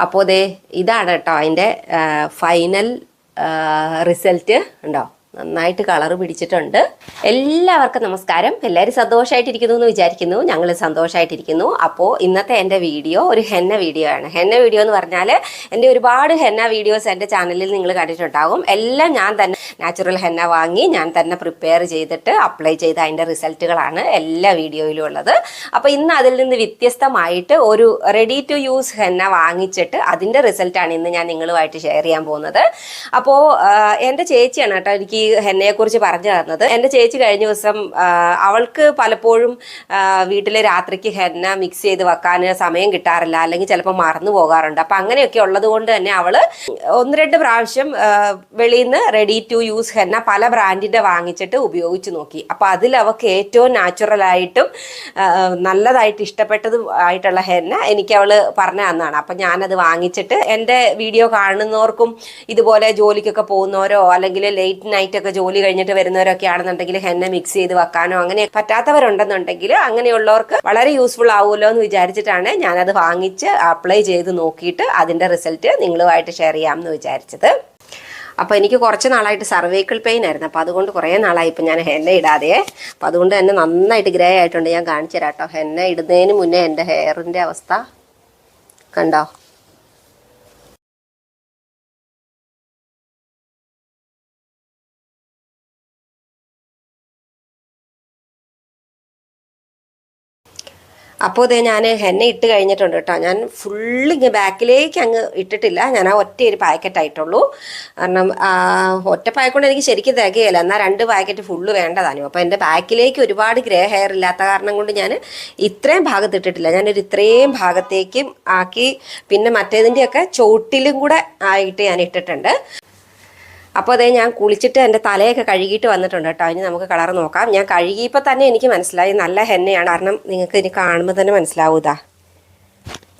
അപ്പോൾ ദേ ഇതാണ് കേട്ടോ അതിന്റെ ഫൈനൽ റിസൾട്ട് ഉണ്ടോ? നന്നായിട്ട് കളർ പിടിച്ചിട്ടുണ്ട്. എല്ലാവർക്കും നമസ്കാരം. എല്ലാവരും സന്തോഷമായിട്ടിരിക്കുന്നു എന്ന് വിചാരിക്കുന്നു. ഞങ്ങൾ സന്തോഷമായിട്ടിരിക്കുന്നു അപ്പോൾ ഇന്നത്തെ എന്റെ വീഡിയോ ഒരു ഹെന്ന വീഡിയോ ആണ്. ഹെന്ന വീഡിയോ എന്ന് പറഞ്ഞാൽ എന്റെ ഒരുപാട് ഹെന്ന വീഡിയോസ് എന്റെ ചാനലിൽ നിങ്ങൾ കണ്ടിട്ടുണ്ടാകും എല്ലാം ഞാൻ തന്നെ നാച്ചുറൽ ഹെന്ന വാങ്ങി ഞാൻ തന്നെ പ്രിപ്പയർ ചെയ്തിട്ട് അപ്ലൈ ചെയ്ത അതിന്റെ റിസൾട്ടുകളാണ് എല്ലാ വീഡിയോയിലും ഉള്ളത്. അപ്പോൾ ഇന്ന് അതിൽ നിന്ന് വ്യത്യസ്തമായിട്ട് ഒരു റെഡി ടു യൂസ് ഹെന്ന വാങ്ങിച്ചിട്ട് അതിന്റെ റിസൾട്ടാണ് ഇന്ന് ഞാൻ നിങ്ങളുമായിട്ട് ഷെയർ ചെയ്യാൻ പോകുന്നത്. അപ്പോൾ എന്റെ ചേച്ചിയാണ് കേട്ടോ എനിക്ക് ഈ ഹെന്നയെ കുറിച്ച് പറഞ്ഞു തന്നത്. എന്റെ ചേച്ചി കഴിഞ്ഞ ദിവസം അവൾക്ക് പലപ്പോഴും വീട്ടിലെ രാത്രിക്ക് ഹെന്ന മിക്സ് ചെയ്ത് വെക്കാൻ സമയം കിട്ടാറില്ല. അല്ലെങ്കിൽ ചിലപ്പോൾ മറന്നു പോകാറുണ്ട്. അപ്പം അങ്ങനെയൊക്കെ ഉള്ളത് കൊണ്ട് തന്നെ അവൾ ഒന്ന് രണ്ട് പ്രാവശ്യം വെളിയിൽ നിന്ന് റെഡി ടു യൂസ് ഹെന്ന പല ബ്രാൻഡിന്റെ വാങ്ങിച്ചിട്ട് ഉപയോഗിച്ച് നോക്കി. അപ്പോൾ അതിൽ അവൾക്ക് ഏറ്റവും നാച്ചുറൽ ആയിട്ടും നല്ലതായിട്ട് ഇഷ്ടപ്പെട്ടതും ആയിട്ടുള്ള ഹെന്ന എനിക്ക് അവൾ പറഞ്ഞു തന്നാണ് അപ്പം ഞാനത് വാങ്ങിച്ചിട്ട് എന്റെ വീഡിയോ കാണുന്നവർക്കും ഇതുപോലെ ജോലിക്കൊക്കെ പോകുന്നവരോ അല്ലെങ്കിൽ ലേറ്റ് നൈറ്റ് ഒക്കെ ജോലി കഴിഞ്ഞിട്ട് വരുന്നവരൊക്കെ ആണെന്നുണ്ടെങ്കിൽ ഹെന്ന മിക്സ് ചെയ്ത് വെക്കാനോ അങ്ങനെ പറ്റാത്തവരുണ്ടെന്നുണ്ടെങ്കിൽ അങ്ങനെയുള്ളവർക്ക് വളരെ യൂസ്ഫുൾ ആവുമല്ലോ എന്ന് വിചാരിച്ചിട്ടാണ് ഞാനത് വാങ്ങിച്ച് അപ്ലൈ ചെയ്ത് നോക്കിയിട്ട് അതിന്റെ റിസൾട്ട് നിങ്ങളുമായിട്ട് ഷെയർ ചെയ്യാമെന്ന് വിചാരിച്ചത്. അപ്പോൾ എനിക്ക് കുറച്ച് നാളായിട്ട് സർവൈക്കൽ പെയിൻ ആയിരുന്നു. അപ്പോൾ അതുകൊണ്ട് കുറേ നാളായി ഇപ്പം ഞാൻ ഹെന്ന ഇടാതെ. അപ്പോൾ അതുകൊണ്ട് തന്നെ നന്നായിട്ട് ഗ്രേ ആയിട്ടുണ്ട്. ഞാൻ കാണിച്ചു തരാം കേട്ടോ. ഹെന്ന ഇടുന്നതിന് മുന്നേ എന്റെ ഹെയറിന്റെ അവസ്ഥ കണ്ടോ? അപ്പോൾ ഇതേ ഞാൻ ഹെന്ന ഇട്ട് കഴിഞ്ഞിട്ടുണ്ട് കേട്ടോ. ഞാൻ ഫുള്ള് ഇങ്ങ് ബാക്കിലേക്ക് അങ്ങ് ഇട്ടിട്ടില്ല. ഞാൻ ആ ഒറ്റ ഒരു പാക്കറ്റ് ആയിട്ടുള്ളൂ. കാരണം ഒറ്റ ഒറ്റ കൊണ്ട് എനിക്ക് ശരിക്കും തികയില്ല. എന്നാൽ രണ്ട് പാക്കറ്റ് ഫുള്ള് വേണ്ടതാനും അപ്പോൾ എന്റെ ബാക്കിലേക്ക് ഒരുപാട് ഗ്രേ ഹെയർ ഇല്ലാത്ത കാരണം കൊണ്ട് ഞാൻ ഇത്രയും ഭാഗത്ത് ഇട്ടിട്ടില്ല. ഞാനൊരു ഇത്രയും ഭാഗത്തേക്കും ആക്കി പിന്നെ മറ്റേതിന്റെയൊക്കെ ചോട്ടിലും കൂടെ ആയിട്ട് ഞാൻ ഇട്ടിട്ടുണ്ട്. അപ്പോൾ അതേ ഞാൻ കുളിച്ചിട്ട് എന്റെ തലയൊക്കെ കഴുകിയിട്ട് വന്നിട്ടുണ്ട് കേട്ടോ. ഇനി നമുക്ക് കളർ നോക്കാം. ഞാൻ കഴുകിയപ്പോൾ തന്നെ എനിക്ക് മനസ്സിലായി. നല്ല ഹെന്നയാണ്. കാരണം നിങ്ങൾക്ക് ഇനി കാണുമ്പോൾ തന്നെ മനസ്സിലാവൂതാ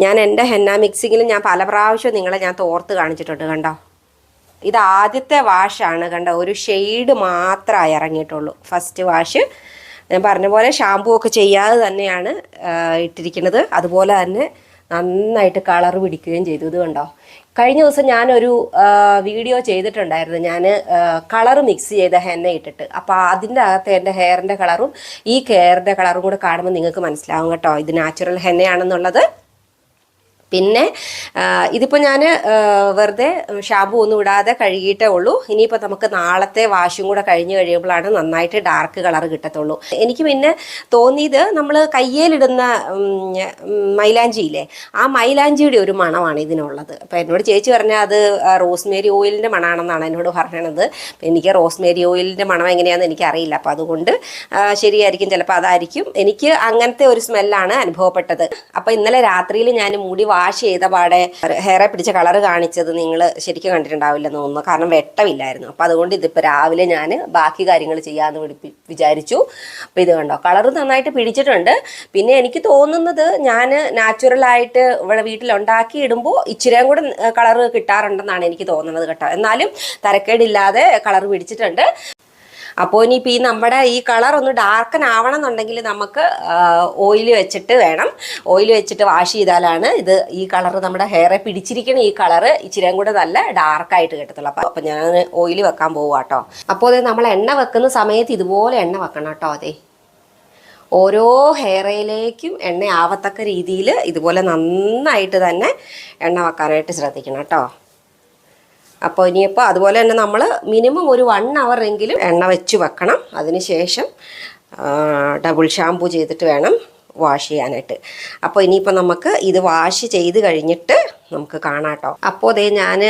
ഞാൻ എന്റെ ഹെന്ന മിക്സിങ്ങിൽ ഞാൻ പല പ്രാവശ്യം നിങ്ങളെ ഞാൻ തോർത്ത് കാണിച്ചിട്ടുണ്ട് കണ്ടോ? ഇത് ആദ്യത്തെ വാഷാണ് കണ്ടോ? ഒരു ഷെയ്ഡ് മാത്രമേ ഇറങ്ങിയിട്ടുള്ളൂ. First wash. ഞാൻ പറഞ്ഞ പോലെ ഷാമ്പൂ ഒക്കെ ചെയ്യാതെ തന്നെയാണ് ഇട്ടിരിക്കുന്നത്. അതുപോലെ തന്നെ നന്നായിട്ട് കളർ പിടിക്കുകയും ചെയ്തു. ഇത് കണ്ടോ? കഴിഞ്ഞ ദിവസം ഞാനൊരു വീഡിയോ ചെയ്തിട്ടുണ്ടായിരുന്നു. ഞാൻ കളർ മിക്സ് ചെയ്ത ഹെന്ന ഇട്ടിട്ട്. അപ്പോൾ അതിന്റെ അകത്ത് എന്റെ ഹെയറിന്റെ കളറും ഈ ഹെയറിന്റെ കളറും കൂടെ കാണുമ്പോൾ നിങ്ങൾക്ക് മനസ്സിലാവും കേട്ടോ. ഇത് നാച്ചുറൽ ഹെന്നയാണെന്നുള്ളത്. പിന്നെ ഇതിപ്പോൾ ഞാൻ വെറുതെ ഷാമ്പു ഒന്നും ഇടാതെ കഴുകിയിട്ടേ ഉള്ളൂ. ഇനിയിപ്പോൾ നമുക്ക് നാളത്തെ വാഷും കൂടെ കഴിഞ്ഞ് കഴിയുമ്പോഴാണ് നന്നായിട്ട് ഡാർക്ക് കളർ കിട്ടത്തുള്ളൂ. എനിക്ക് പിന്നെ തോന്നിയത് നമ്മൾ കയ്യേലിടുന്ന മൈലാഞ്ചിയില്ലേ ആ മൈലാഞ്ചിയുടെ ഒരു മണമാണ് ഇതിനുള്ളത്. അപ്പോൾ എന്നോട് ചേച്ചി പറഞ്ഞാൽ അത് റോസ്മേരി ഓയിലിന്റെ മണമാണെന്നാണ് എന്നോട് പറയണത് എനിക്ക് റോസ്മേരി ഓയിലിന്റെ മണം എങ്ങനെയാണെന്ന് എനിക്കറിയില്ല. അപ്പോൾ അതുകൊണ്ട് ശരിയായിരിക്കും. ചിലപ്പോൾ അതായിരിക്കും. എനിക്ക് അങ്ങനത്തെ ഒരു സ്മെല്ലാണ് അനുഭവപ്പെട്ടത്. അപ്പോൾ ഇന്നലെ രാത്രിയിൽ ഞാൻ മുടി വാഷ് ചെയ്ത പാടെ ഹെയറെ പിടിച്ച കളർ കാണിച്ചത് നിങ്ങൾ ശരിക്കും കണ്ടിട്ടുണ്ടാവില്ലെന്ന് തോന്നുന്നു. കാരണം വെട്ടമില്ലായിരുന്നു. അപ്പോൾ അതുകൊണ്ട് ഇതിപ്പോൾ രാവിലെ ഞാൻ ബാക്കി കാര്യങ്ങൾ ചെയ്യാമെന്ന് വിചാരിച്ചു. അപ്പോൾ ഇത് കണ്ടോ? കളർ നന്നായിട്ട് പിടിച്ചിട്ടുണ്ട്. പിന്നെ എനിക്ക് തോന്നുന്നത് ഞാൻ നാച്ചുറലായിട്ട് ഇവിടെ വീട്ടിലുണ്ടാക്കി ഇടുമ്പോൾ ഇച്ചിരിയും കൂടെ കളർ കിട്ടാറുണ്ടെന്നാണ് എനിക്ക് തോന്നുന്നത് കേട്ടോ. എന്നാലും തരക്കേടില്ലാതെ കളർ പിടിച്ചിട്ടുണ്ട്. അപ്പോൾ ഇനിയിപ്പോൾ ഈ നമ്മുടെ ഈ കളർ ഒന്ന് ഡാർക്കൻ ആവണം എന്നുണ്ടെങ്കിൽ നമുക്ക് ഓയിൽ വെച്ചിട്ട് വേണം. ഓയിൽ വെച്ചിട്ട് വാഷ് ചെയ്താലാണ് ഇത് ഈ കളർ നമ്മുടെ ഹെയറെ പിടിച്ചിരിക്കുന്ന ഈ കളർ ഇച്ചിരിയും കൂടെ നല്ല ഡാർക്കായിട്ട് കിട്ടത്തുള്ളൂ. അപ്പോൾ ഞാൻ ഓയിൽ വെക്കാൻ പോവാ കേട്ടോ അപ്പോൾ നമ്മൾ എണ്ണ വെക്കുന്ന സമയത്ത് ഇതുപോലെ എണ്ണ വെക്കണം കേട്ടോ അതെ ഓരോ ഹെയറയിലേക്കും എണ്ണ ആവത്തക്ക രീതിയിൽ ഇതുപോലെ നന്നായിട്ട് തന്നെ എണ്ണ വെക്കാനായിട്ട് ശ്രദ്ധിക്കണം കേട്ടോ അപ്പോൾ ഇനിയിപ്പോൾ അതുപോലെ തന്നെ നമ്മൾ മിനിമം ഒരു വൺ എങ്കിലും എണ്ണ വെച്ച് വെക്കണം. അതിന് ശേഷം ഡബിൾ ഷാമ്പു ചെയ്തിട്ട് വേണം വാഷ് ചെയ്യാനായിട്ട്. അപ്പോൾ ഇനിയിപ്പോൾ നമുക്ക് ഇത് വാഷ് ചെയ്ത് കഴിഞ്ഞിട്ട് നമുക്ക് കാണാം കേട്ടോ അപ്പോൾ അതേ ഞാൻ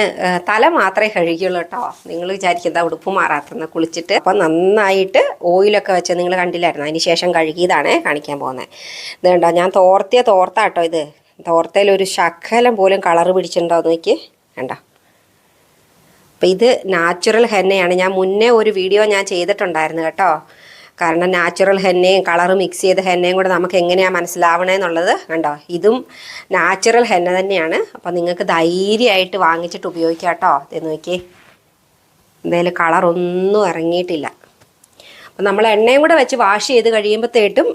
തല മാത്രമേ കഴുകിയുള്ളൂ കേട്ടോ നിങ്ങൾ വിചാരിക്കുന്നത് ഉടുപ്പ് മാറാത്തെന്ന് കുളിച്ചിട്ട്. അപ്പോൾ നന്നായിട്ട് ഓയിലൊക്കെ വെച്ച് നിങ്ങൾ കണ്ടില്ലായിരുന്നു? അതിന് ശേഷം കഴുകിയതാണേ കാണിക്കാൻ പോകുന്നത് ഇത് കണ്ടോ? ഞാൻ തോർത്തിയ തോർത്താട്ടോ ഇത്. തോർത്തയിൽ ഒരു ശകലം പോലും കളറ് പിടിച്ചിട്ടുണ്ടോ നോക്കി കണ്ടോ? അപ്പം ഇത് നാച്ചുറൽ ഹെന്നയാണ്. ഞാൻ മുന്നേ ഒരു വീഡിയോ ഞാൻ ചെയ്തിട്ടുണ്ടായിരുന്നു കേട്ടോ. കാരണം നാച്ചുറൽ ഹെന്നയും കളർ മിക്സ് ചെയ്ത ഹെന്നയും കൂടെ നമുക്ക് എങ്ങനെയാണ് മനസ്സിലാവണേ എന്നുള്ളത് കണ്ടോ? ഇതും നാച്ചുറൽ ഹെന്ന തന്നെയാണ്. അപ്പം നിങ്ങൾക്ക് ധൈര്യമായിട്ട് വാങ്ങിച്ചിട്ട് ഉപയോഗിക്കാം കേട്ടോ. ഇത് നോക്കി എന്തായാലും കളറൊന്നും ഇറങ്ങിയിട്ടില്ല. നമ്മൾ എണ്ണയും കൂടെ വെച്ച് വാഷ് ചെയ്ത് കഴിയുമ്പോഴത്തേട്ടും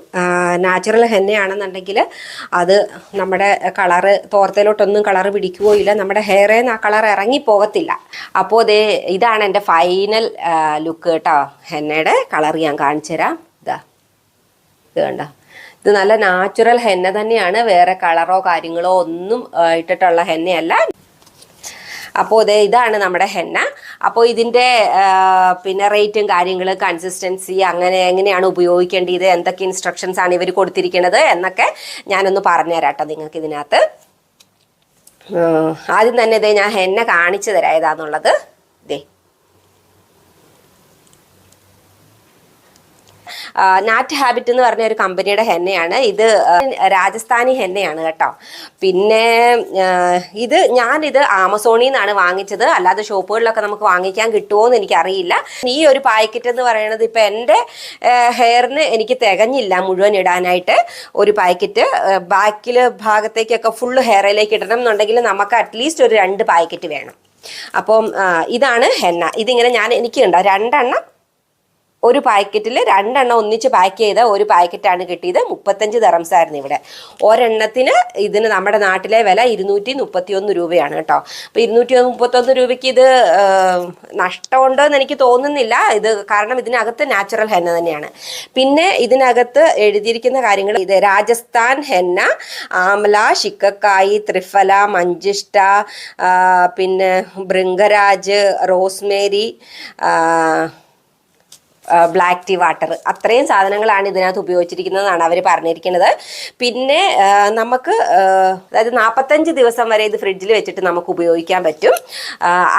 നാച്ചുറൽ ഹെന്നയാണെന്നുണ്ടെങ്കിൽ അത് നമ്മുടെ കളറ് തോർത്തയിലോട്ടൊന്നും കളറ് പിടിക്കുകയോ ഇല്ല. നമ്മുടെ ഹെയറിൽ നിന്ന് ആ കളർ ഇറങ്ങിപ്പോകത്തില്ല അപ്പോൾ ദേ ഇതാണ് എന്റെ ഫൈനൽ ലുക്ക് കേട്ടോ. ഹെന്നയുടെ കളർ ഞാൻ കാണിച്ചു തരാം. ഇതാ ഇത് കണ്ടോ? ഇത് നല്ല നാച്ചുറൽ ഹെന്ന തന്നെയാണ്. വേറെ കളറോ കാര്യങ്ങളോ ഒന്നും ഇട്ടിട്ടുള്ള ഹെന്നയല്ല. അപ്പോൾ ഇതേ ഇതാണ് നമ്മുടെ ഹെന്ന. അപ്പോൾ ഇതിന്റെ പിന്നെ റേറ്റും കാര്യങ്ങൾ കൺസിസ്റ്റൻസി അങ്ങനെ എങ്ങനെയാണ് ഉപയോഗിക്കേണ്ടത് എന്തൊക്കെ ഇൻസ്ട്രക്ഷൻസ് ആണ് ഇവർ കൊടുത്തിരിക്കുന്നത് എന്നൊക്കെ ഞാനൊന്ന് പറഞ്ഞുതരാം കേട്ടോ നിങ്ങൾക്ക് ഇതിനകത്ത്. ആദ്യം തന്നെ ഇതേ ഞാൻ എന്നെ കാണിച്ചു തരാം ഏതാന്നുള്ളത് ഇതേ നാറ്റ് ഹാബിറ്റ് എന്ന് പറഞ്ഞ ഒരു കമ്പനിയുടെ ഹെന്നയാണ്. ഇത് രാജസ്ഥാനി ഹെന്നയാണ് കേട്ടോ. പിന്നെ ഇത് ഞാനിത് ആമസോണിൽ നിന്നാണ് വാങ്ങിച്ചത്. അല്ലാതെ ഷോപ്പുകളിലൊക്കെ നമുക്ക് വാങ്ങിക്കാൻ കിട്ടുമോ എന്ന് എനിക്കറിയില്ല. ഈ ഒരു പാക്കറ്റ് എന്ന് പറയുന്നത് ഇപ്പം എന്റെ ഹെയറിന് എനിക്ക് തികഞ്ഞില്ല മുഴുവൻ ഇടാനായിട്ട്. ഒരു പാക്കറ്റ് ബാക്കിൽ ഭാഗത്തേക്കൊക്കെ ഫുള്ള് ഹെയറിലേക്ക് ഇടണം എന്നുണ്ടെങ്കിൽ നമുക്ക് അറ്റ്ലീസ്റ്റ് ഒരു രണ്ട് പാക്കറ്റ് വേണം. അപ്പം ഇതാണ് ഹെന്ന. ഇതിങ്ങനെ ഞാൻ എനിക്ക് ഉണ്ടാവും രണ്ടെണ്ണം ഒരു പാക്കറ്റിൽ രണ്ടെണ്ണം ഒന്നിച്ച് പാക്ക് ചെയ്ത ഒരു പാക്കറ്റാണ് കിട്ടിയത്. മുപ്പത്തഞ്ച് ദറംസ് ആയിരുന്നു ഇവിടെ. ഒരെണ്ണത്തിന് ഇതിന് നമ്മുടെ നാട്ടിലെ വില ഇരുന്നൂറ്റി മുപ്പത്തി ഒന്ന് രൂപയാണ് കേട്ടോ. അപ്പോൾ ഇരുന്നൂറ്റി മുപ്പത്തൊന്ന് രൂപയ്ക്ക് ഇത് നഷ്ടമുണ്ടോ എന്ന് എനിക്ക് തോന്നുന്നില്ല. ഇത് കാരണം ഇതിനകത്ത് നാച്ചുറൽ ഹെന്ന തന്നെയാണ്. പിന്നെ ഇതിനകത്ത് എഴുതിയിരിക്കുന്ന കാര്യങ്ങൾ ഇത് രാജസ്ഥാൻ ഹെന്ന ആമല ശിക്കക്കായി ത്രിഫല മഞ്ചിഷ്ട പിന്നെ bhringraj rosemary black tea water അത്രയും സാധനങ്ങളാണ് ഇതിനകത്ത് ഉപയോഗിച്ചിരിക്കുന്നതെന്നാണ് അവർ പറഞ്ഞിരിക്കുന്നത്. പിന്നെ നമുക്ക് അതായത് നാൽപ്പത്തഞ്ച് ദിവസം വരെ ഇത് ഫ്രിഡ്ജിൽ വെച്ചിട്ട് നമുക്ക് ഉപയോഗിക്കാൻ പറ്റും.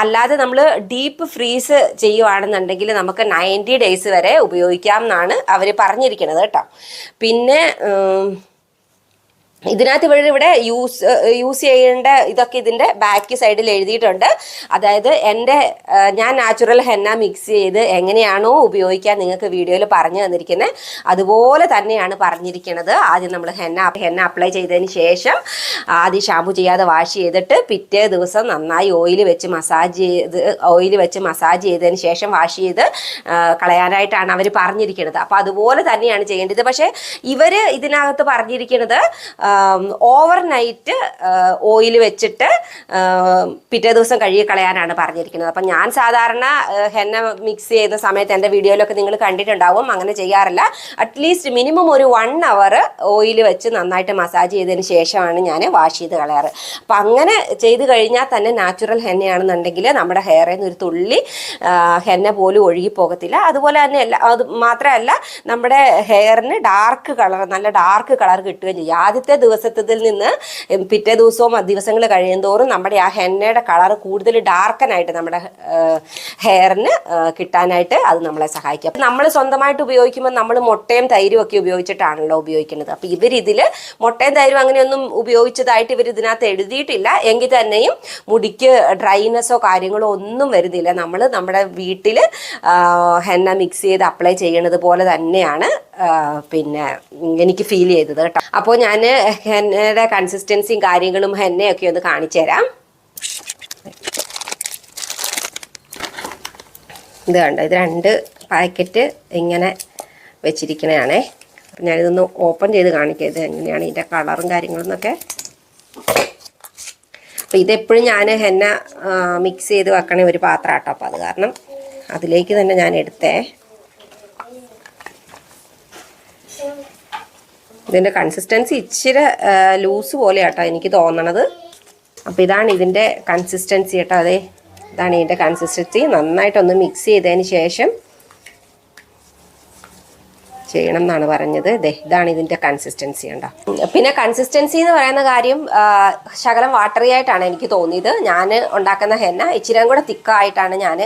അല്ലാതെ നമ്മൾ ഡീപ്പ് ഫ്രീസ് ചെയ്യുവാണെന്നുണ്ടെങ്കിൽ നമുക്ക് നയന്റി ഡേയ്സ് വരെ ഉപയോഗിക്കാം എന്നാണ് അവർ പറഞ്ഞിരിക്കുന്നത് കേട്ടോ. പിന്നെ ഇതിനകത്ത് ഇവിടെ ഇവിടെ യൂസ് യൂസ് ചെയ്യേണ്ട ഇതൊക്കെ ഇതിന്റെ ബാക്ക് സൈഡിൽ എഴുതിയിട്ടുണ്ട്. അതായത് എന്റെ ഞാൻ നാച്ചുറൽ ഹെന്ന മിക്സ് ചെയ്ത് എങ്ങനെയാണോ ഉപയോഗിക്കാൻ നിങ്ങൾക്ക് വീഡിയോയിൽ പറഞ്ഞു തന്നിരിക്കുന്നത് അതുപോലെ തന്നെയാണ് പറഞ്ഞിരിക്കുന്നത് ആദ്യം നമ്മൾ ഹെന്ന ഹെന്ന അപ്ലൈ ചെയ്തതിന് ശേഷം ആദ്യം ഷാമ്പു ചെയ്യാതെ വാഷ് ചെയ്തിട്ട് പിറ്റേ ദിവസം നന്നായി ഓയിൽ വെച്ച് മസാജ് ചെയ്ത് ഓയിൽ വെച്ച് മസാജ് ചെയ്തതിന് ശേഷം വാഷ് ചെയ്ത് കളയാനായിട്ടാണ് അവർ പറഞ്ഞിരിക്കുന്നത് അപ്പോൾ അതുപോലെ തന്നെയാണ് ചെയ്യേണ്ടത്. പക്ഷേ ഇവർ ഇതിനകത്ത് പറഞ്ഞിരിക്കുന്നത് ഓവർ നൈറ്റ് ഓയിൽ വെച്ചിട്ട് പിറ്റേ ദിവസം കഴുകി കളയാനാണ് പറഞ്ഞിരിക്കുന്നത്. അപ്പം ഞാൻ സാധാരണ ഹെന്ന മിക്സ് ചെയ്യുന്ന സമയത്ത് എന്റെ വീഡിയോയിലൊക്കെ നിങ്ങൾ കണ്ടിട്ടുണ്ടാവും. അങ്ങനെ ചെയ്യാറില്ല. അറ്റ്ലീസ്റ്റ് മിനിമം ഒരു വൺ അവർ ഓയിൽ വെച്ച് നന്നായിട്ട് മസാജ് ചെയ്തതിന് ശേഷമാണ് ഞാൻ വാഷ് ചെയ്ത് കളയാറ്. അപ്പം അങ്ങനെ ചെയ്ത് കഴിഞ്ഞാൽ തന്നെ നാച്ചുറൽ ഹെന്നയാണെന്നുണ്ടെങ്കിൽ നമ്മുടെ ഹെയറിൽ നിന്ന് ഒരു തുള്ളി ഹെന്ന പോലും ഒഴുകി പോകത്തില്ല. അതുപോലെ തന്നെ അല്ല അത് മാത്രമല്ല നമ്മുടെ ഹെയറിന് ഡാർക്ക് കളർ നല്ല ഡാർക്ക് കളർ കിട്ടുകയും ചെയ്യും. ആദ്യത്തെ ദിവസത്തിൽ നിന്ന് പിറ്റേ ദിവസവും ദിവസങ്ങൾ കഴിയുമോറും നമ്മുടെ ആ ഹെന്നയുടെ കളർ കൂടുതൽ ഡാർക്കനായിട്ട് നമ്മുടെ ഹെയറിന് കിട്ടാനായിട്ട് അത് നമ്മളെ സഹായിക്കും. നമ്മൾ സ്വന്തമായിട്ട് ഉപയോഗിക്കുമ്പോൾ നമ്മൾ മുട്ടയും തൈരും ഒക്കെ ഉപയോഗിച്ചിട്ടാണല്ലോ ഉപയോഗിക്കുന്നത്. അപ്പോൾ ഇവരിതിൽ മുട്ടയും തൈരും അങ്ങനെയൊന്നും ഉപയോഗിച്ചതായിട്ട് ഇവർ ഇതിനകത്ത് എഴുതിയിട്ടില്ല. എങ്കിൽ തന്നെയും മുടിക്ക് ഡ്രൈനെസ്സോ കാര്യങ്ങളോ ഒന്നും വരുന്നില്ല. നമ്മൾ നമ്മുടെ വീട്ടിൽ ഹെന്ന മിക്സ് ചെയ്ത് അപ്ലൈ ചെയ്യണത് പോലെ തന്നെയാണ് പിന്നെ എനിക്ക് ഫീൽ ചെയ്തത് കേട്ടോ. അപ്പോൾ ഞാൻ ഹെന്നയുടെ കൺസിസ്റ്റൻസിയും കാര്യങ്ങളും ഹെന്നയൊക്കെ ഒന്ന് കാണിച്ചു തരാം. ഇത് കണ്ടോ? ഇത് രണ്ട് പാക്കറ്റ് ഇങ്ങനെ വെച്ചിരിക്കണയാണേ. അപ്പം ഞാനിതൊന്ന് ഓപ്പൺ ചെയ്ത് കാണിക്കാം. ഇത് എങ്ങനെയാണ് ഇതിന്റെ കളറും കാര്യങ്ങളും എന്നൊക്കെ. അപ്പം ഇതെപ്പോഴും ഞാൻ ഹെന്ന മിക്സ് ചെയ്ത് വെക്കണ ഒരു പാത്രം കേട്ടോ അപ്പോൾ അത് കാരണം അതിലേക്ക് തന്നെ ഞാൻ എടുത്തേ. ഇതിന്റെ കൺസിസ്റ്റൻസി ഇച്ചിരി ലൂസ് പോലെ കേട്ടോ എനിക്ക് തോന്നണത്. അപ്പോൾ ഇതാണ് ഇതിന്റെ കൺസിസ്റ്റൻസി കേട്ടോ. അതെ ഇതാണ് ഇതിന്റെ കൺസിസ്റ്റൻസി നന്നായിട്ടൊന്ന് മിക്സ് ചെയ്തതിന് ശേഷം ചെയ്യണം എന്നാണ് പറഞ്ഞത് ഇതാണ് ഇതിന്റെ കൺസിസ്റ്റൻസി ഉണ്ടോ പിന്നെ കൺസിസ്റ്റൻസി എന്ന് പറയുന്ന കാര്യം ശകലം വാട്ടറി ആയിട്ടാണ് എനിക്ക് തോന്നിയത്. ഞാൻ ഉണ്ടാക്കുന്ന ഹെന്ന ഇച്ചിരി കൂടെ തിക്കായിട്ടാണ് ഞാൻ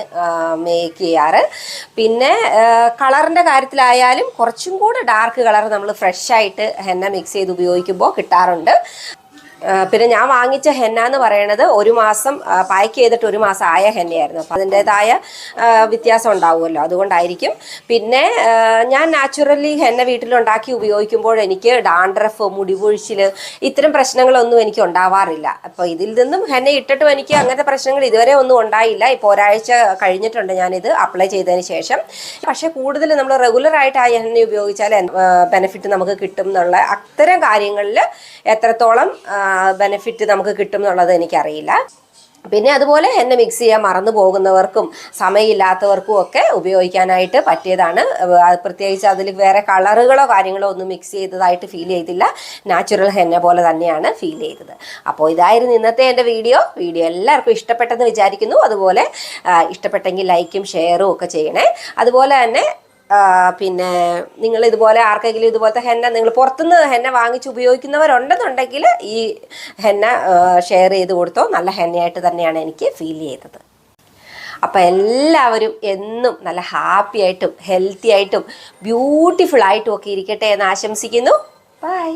മേക്ക് ചെയ്യാറ്. പിന്നെ കളറിന്റെ കാര്യത്തിലായാലും കുറച്ചും കൂടെ ഡാർക്ക് കളർ നമ്മൾ ഫ്രഷ് ആയിട്ട് ഹെന്ന മിക്സ് ചെയ്ത് ഉപയോഗിക്കുമ്പോൾ കിട്ടാറുണ്ട്. പിന്നെ ഞാൻ വാങ്ങിച്ച ഹെന്ന എന്ന് പറയണത് ഒരു മാസം പാക്ക് ചെയ്തിട്ട് ഒരു മാസം ആയ ഹെന്നയായിരുന്നു. അപ്പം അതിന്റെതായ വ്യത്യാസം ഉണ്ടാവുമല്ലോ. അതുകൊണ്ടായിരിക്കും. പിന്നെ ഞാൻ നാച്ചുറലി ഹെന്ന വീട്ടിലുണ്ടാക്കി ഉപയോഗിക്കുമ്പോൾ എനിക്ക് ഡാൻഡ്രഫ് മുടിപൊഴിച്ചിൽ ഇത്തരം പ്രശ്നങ്ങളൊന്നും എനിക്ക് ഉണ്ടാവാറില്ല. അപ്പോൾ ഇതിൽ നിന്നും ഹെന്ന ഇട്ടിട്ടും എനിക്ക് അങ്ങനത്തെ പ്രശ്നങ്ങൾ ഇതുവരെ ഒന്നും ഉണ്ടായില്ല. ഇപ്പോൾ ഒരാഴ്ച കഴിഞ്ഞിട്ടുണ്ട് ഞാനിത് അപ്ലൈ ചെയ്തതിന് ശേഷം. പക്ഷേ കൂടുതൽ നമ്മൾ റെഗുലറായിട്ട് ആ എണ്ണ ഉപയോഗിച്ചാൽ ബെനിഫിറ്റ് നമുക്ക് കിട്ടും എന്നുള്ള അത്തരം കാര്യങ്ങളിൽ എത്രത്തോളം ബെനിഫിറ്റ് നമുക്ക് കിട്ടും എന്നുള്ളത് എനിക്കറിയില്ല. പിന്നെ അതുപോലെ എന്നെ മിക്സ് ചെയ്യാൻ മറന്നു പോകുന്നവർക്കും സമയമില്ലാത്തവർക്കും ഒക്കെ ഉപയോഗിക്കാനായിട്ട് പറ്റിയതാണ്. പ്രത്യേകിച്ച് അതിൽ വേറെ കളറുകളോ കാര്യങ്ങളോ ഒന്നും മിക്സ് ചെയ്തതായിട്ട് ഫീൽ ചെയ്തില്ല. നാച്ചുറൽ ഹെന്ന പോലെ തന്നെയാണ് ഫീൽ ചെയ്തത്. അപ്പോൾ ഇതായിരുന്നു ഇന്നത്തെ എന്റെ വീഡിയോ. വീഡിയോ എല്ലാവർക്കും ഇഷ്ടപ്പെട്ടെന്ന് വിചാരിക്കുന്നു. അതുപോലെ ഇഷ്ടപ്പെട്ടെങ്കിൽ ലൈക്കും ഷെയറും ഒക്കെ ചെയ്യണേ. അതുപോലെ തന്നെ പിന്നെ നിങ്ങൾ ഇതുപോലെ ആർക്കെങ്കിലും ഇതുപോലത്തെ ഹെന്ന നിങ്ങൾ പുറത്തുനിന്ന് ഹെന്ന വാങ്ങിച്ച് ഉപയോഗിക്കുന്നവരുണ്ടെന്നുണ്ടെങ്കിൽ ഈ ഹെന്ന ഷെയർ ചെയ്ത് കൊടുത്തോ. നല്ല ഹെന്നയായിട്ട് തന്നെയാണ് എനിക്ക് ഫീൽ ചെയ്തത്. അപ്പം എല്ലാവരും എന്നും നല്ല ഹാപ്പി ആയിട്ടും ഹെൽത്തി ആയിട്ടും ബ്യൂട്ടിഫുൾ ആയിട്ടും ഒക്കെ ഇരിക്കട്ടെ എന്ന് ആശംസിക്കുന്നു. ബൈ